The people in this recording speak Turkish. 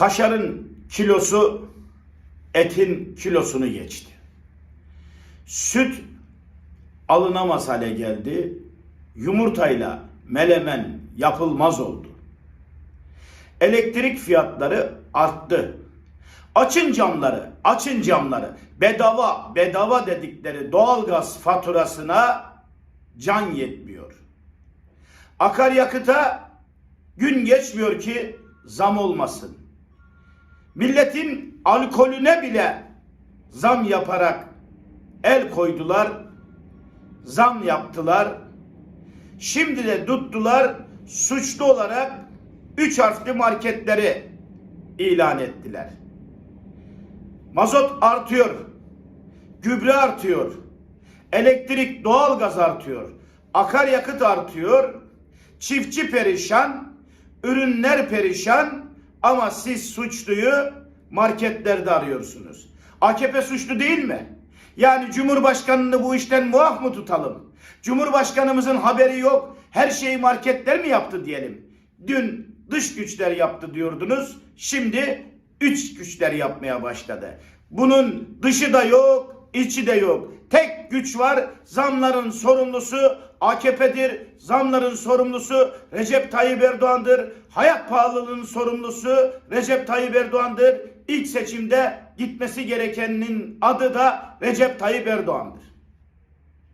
Kaşarın kilosu etin kilosunu geçti. Süt alınamaz hale geldi. Yumurtayla melemen yapılmaz oldu. Elektrik fiyatları arttı. Açın camları, açın camları. Bedava, bedava dedikleri doğalgaz faturasına can yetmiyor. Akaryakıta gün geçmiyor ki zam olmasın. Milletin alkolüne bile zam yaparak el koydular, zam yaptılar. Şimdi de tuttular suçlu olarak üç harfli marketleri ilan ettiler. Mazot artıyor, gübre artıyor, elektrik, doğalgaz artıyor, akaryakıt artıyor, çiftçi perişan, ürünler perişan ama siz suçluyu marketlerde arıyorsunuz. AKP suçlu değil mi? Yani Cumhurbaşkanını bu işten muaf mı tutalım? Cumhurbaşkanımızın haberi yok. Her şeyi marketler mi yaptı diyelim. Dün dış güçler yaptı diyordunuz. Şimdi üç güçler yapmaya başladı. Bunun dışı da yok, içi de yok. Tek güç var. Zamların sorumlusu AKP'dir. Zamların sorumlusu Recep Tayyip Erdoğan'dır. Hayat pahalılığının sorumlusu Recep Tayyip Erdoğan'dır. İlk seçimde gitmesi gerekenin adı da Recep Tayyip Erdoğan'dır.